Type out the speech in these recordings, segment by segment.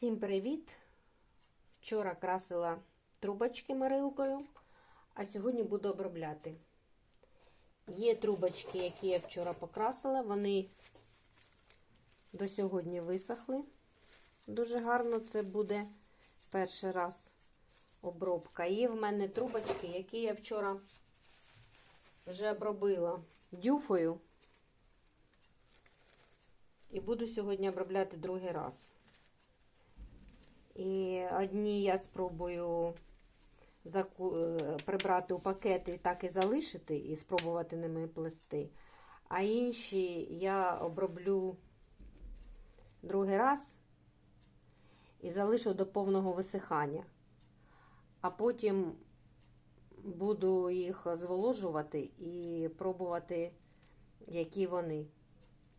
Всім привіт! Вчора красила трубочки морилкою, а сьогодні буду обробляти. Є трубочки, які я вчора покрасила, вони до сьогодні висохли. Дуже гарно це буде перший раз обробка. Є в мене трубочки, які я вчора вже обробила дюфою. І буду сьогодні обробляти другий раз. І одні я спробую прибрати у пакети так і залишити, і спробувати ними плести. А інші я оброблю другий раз і залишу до повного висихання. А потім буду їх зволожувати і пробувати, які вони.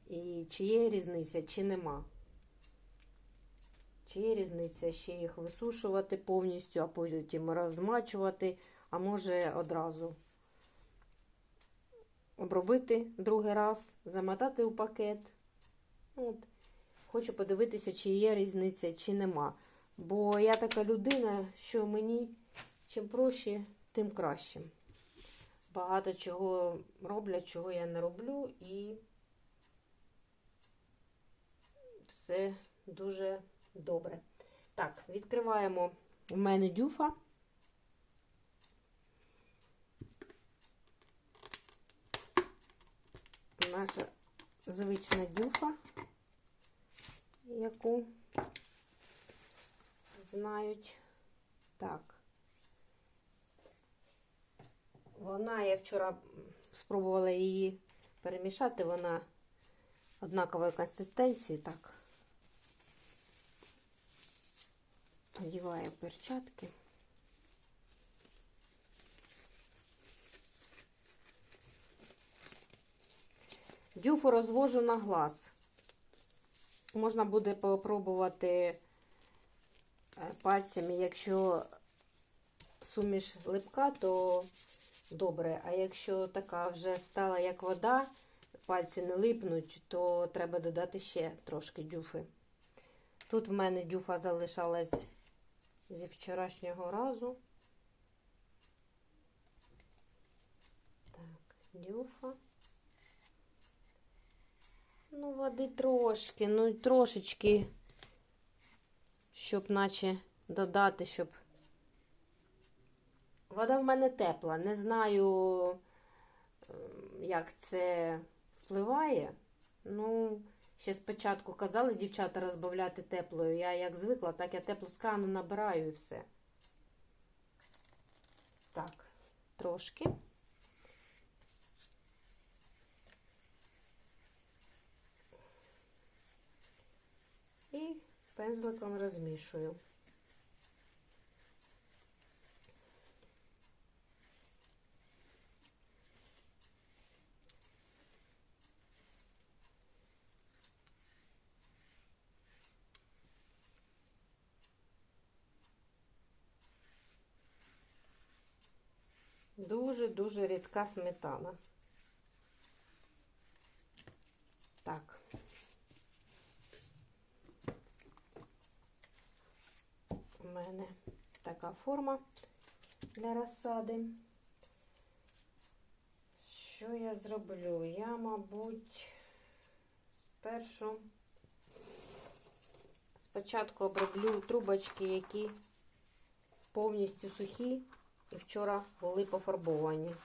І чи є різниця, чи нема. Чи є різниця ще їх висушувати повністю, а потім розмачувати, а може одразу обробити другий раз, замотати у пакет. От. Хочу подивитися, чи є різниця, чи нема. Бо я така людина, що мені чим проще, тим краще. Багато чого роблять, чого я не роблю, і все дуже добре. Так, відкриваємо в мене дюфа. Наша звична дюфа, яку знають. Так. Вона, я вчора спробувала її перемішати, вона однакової консистенції, так. Одіваю перчатки. Дюфу розвожу на глаз. Можна буде попробувати пальцями, якщо суміш липка, то добре. А якщо така вже стала як вода, пальці не липнуть, то треба додати ще трошки дюфи. Тут в мене дюфа залишалась зі вчорашнього разу. Так, дюфа. Ну, води трошки, ну трошечки, щоб наче додати, щоб. Вода в мене тепла. Не знаю, як це впливає. Ну, ще спочатку казали дівчата розбавляти теплою. Я як звикла, так я теплу з крану набираю і все. Так, трошки. І пензликом розмішую. Дуже-дуже рідка сметана. Так. У мене така форма для розсади. Що я зроблю? Я, мабуть, спершу спочатку оброблю трубочки, які повністю сухі і вчора були пофарбовані.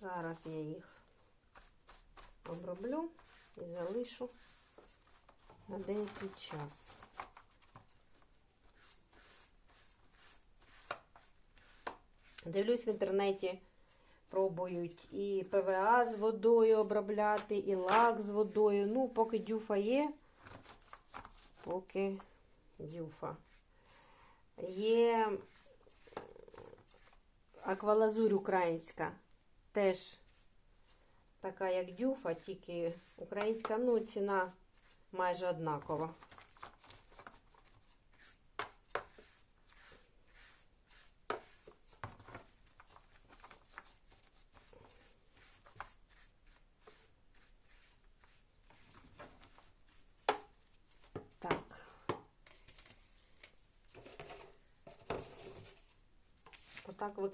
Зараз я їх оброблю і залишу на деякий час. Дивлюсь в інтернеті, пробують і ПВА з водою обробляти, і лак з водою. Ну, поки дюфа є, поки дюфа. Є аквалазурь українська, теж така, як дюфа, тільки українська, ну, ціна майже однакова.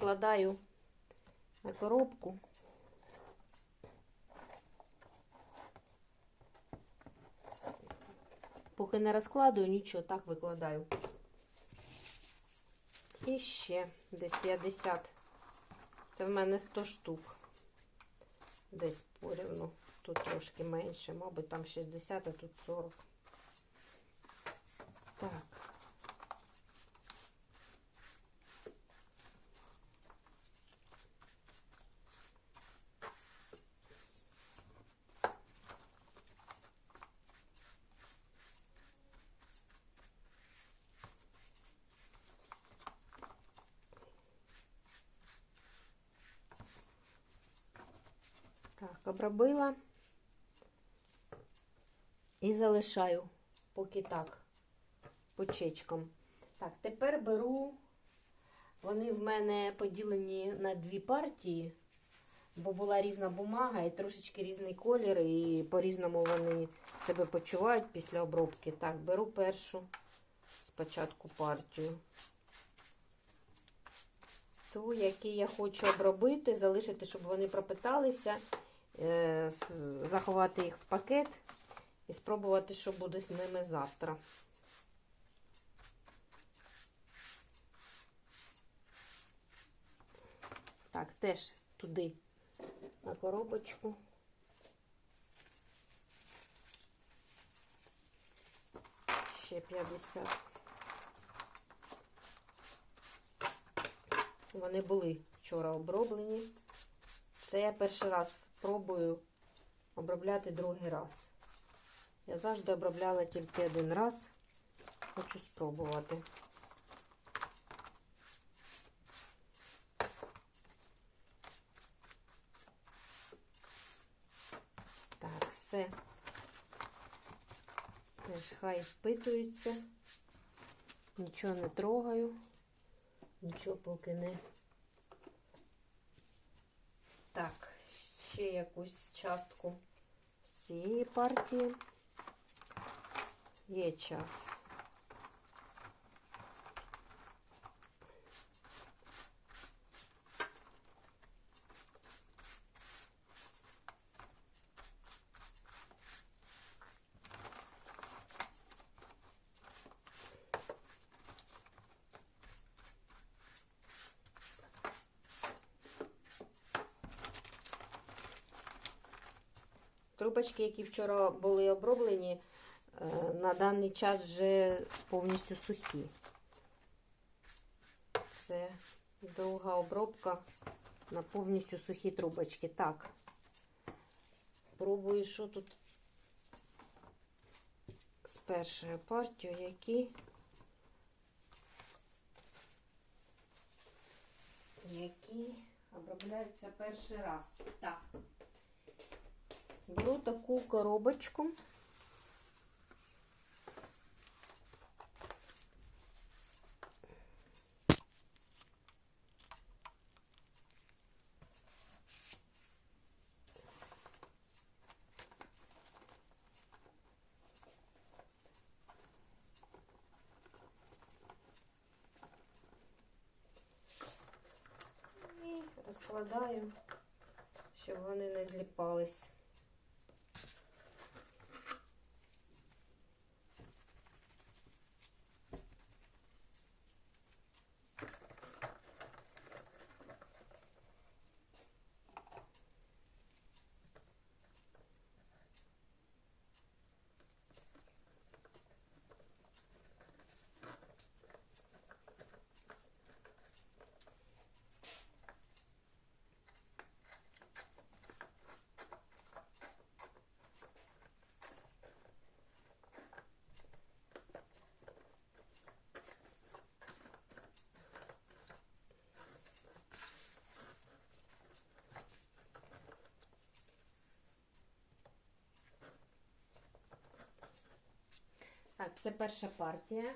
Викладаю на коробку. Поки не розкладую, нічого, так викладаю. І ще десь 50. Це в мене 100 штук. Десь порівну. Тут трошки менше, мабуть, там 60, а тут 40. Так. Так, обробила і залишаю поки так, почечком. Так, тепер беру, вони в мене поділені на дві партії, бо була різна бумага і трошечки різний колір, і по-різному вони себе почувають після обробки. Так, беру першу спочатку партію. Ту, які я хочу обробити, залишити, щоб вони пропиталися, заховати їх в пакет і спробувати, що буде з ними завтра. Так, теж туди на коробочку. Ще 50. Вони були вчора оброблені. Це я перший раз пробую обробляти другий раз. Я завжди обробляла тільки один раз. Хочу спробувати. Так, все. Теж хай спитуються. Нічого не трогаю. Нічого поки не. Так, ще якусь частку з цієї партії. Є час. Трубочки, які вчора були оброблені, е, на даний час вже повністю сухі. Це довга обробка на повністю сухі трубочки. Так, пробую, що тут з першою партією, які, які обробляються перший раз. Так. Беру таку коробочку. Розкладаю, щоб вони не зліпались. Так, це перша партія.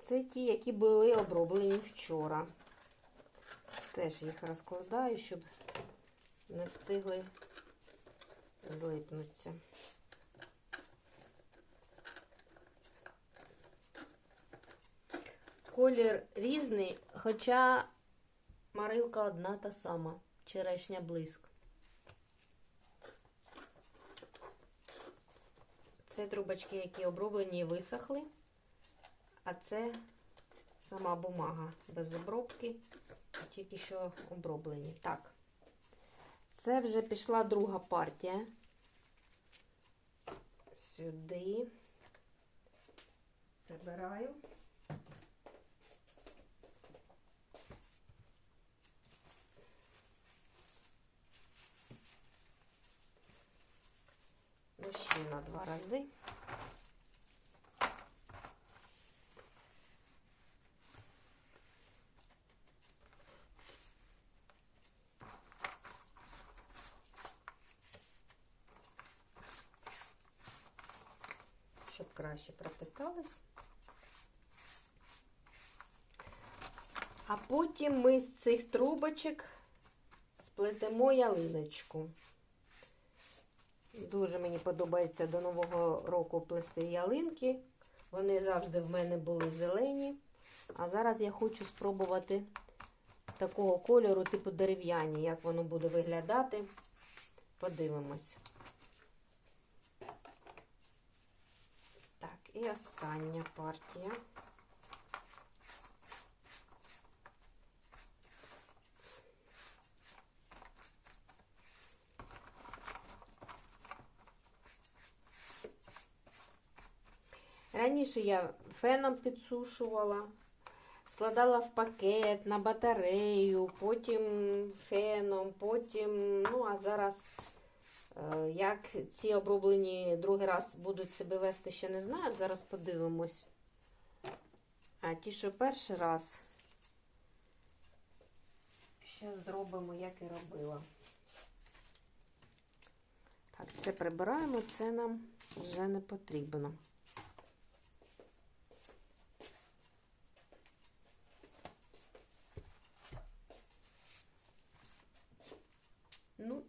Це ті, які були оброблені вчора. Теж їх розкладаю, щоб не встигли злипнутися. Колір різний, хоча марилка одна та сама. Черешня блиск. Це трубочки, які оброблені і висохли. А це сама бумага без обробки, тільки що оброблені. Так. Це вже пішла друга партія. Сюди. Прибираю. Ну, ще на два рази. Щоб краще пропитались. А потім ми з цих трубочок сплетемо ялиночку. Дуже мені подобається до Нового року плести ялинки. Вони завжди в мене були зелені. А зараз я хочу спробувати такого кольору, типу дерев'яні, як воно буде виглядати. Подивимось. Так, і остання партія. Раніше я феном підсушувала, складала в пакет на батарею, потім феном, потім, ну, а зараз, е, як ці оброблені другий раз будуть себе вести, ще не знаю. Зараз подивимось. А ті, що перший раз, ще зробимо, як і робила. Так, це прибираємо, це нам вже не потрібно. Ну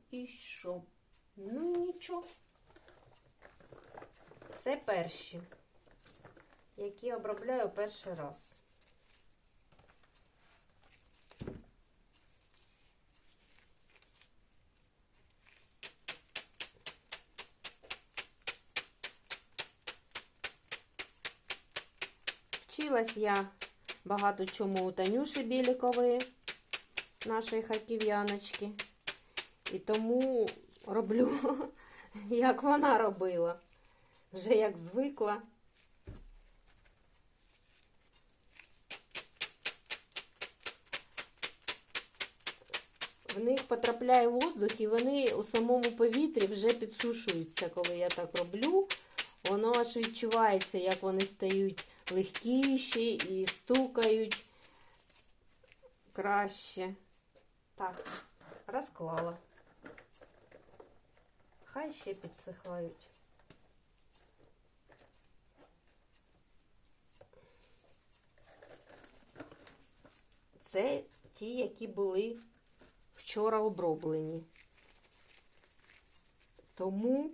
що? Ну нічого. Це перші, які обробляю перший раз. Вчилась я багато чому у Танюші Білікової, нашої харків'яночки. І тому роблю, як вона робила. Вже як звикла. В них потрапляє воздух, і вони у самому повітрі вже підсушуються, коли я так роблю. Воно аж відчувається, як вони стають легкіші і стукають краще. Так, розклала. Хай ще підсихають. Це ті, які були вчора оброблені. Тому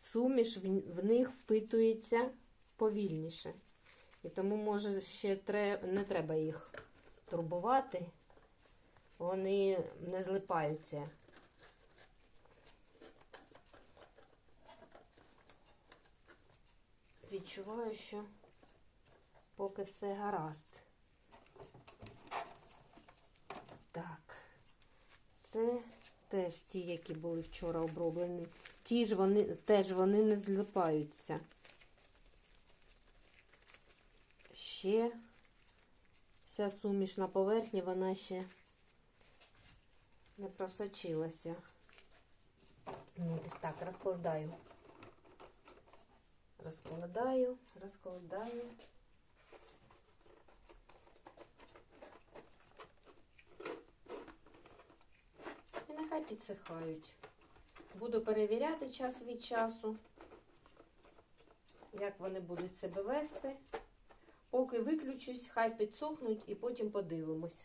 суміш в, них впитується повільніше. І тому, може, ще не треба їх турбувати. Вони не злипаються. Відчуваю, що поки все гаразд. Так, це теж ті, які були вчора оброблені. Ті ж вони теж вони не злипаються. Ще вся суміш на поверхні, вона ще не просочилася. Ну, так, розкладаю. Розкладаю, розкладаю. І нехай підсихають. Буду перевіряти час від часу, як вони будуть себе вести. Поки виключусь, хай підсохнуть і потім подивимось.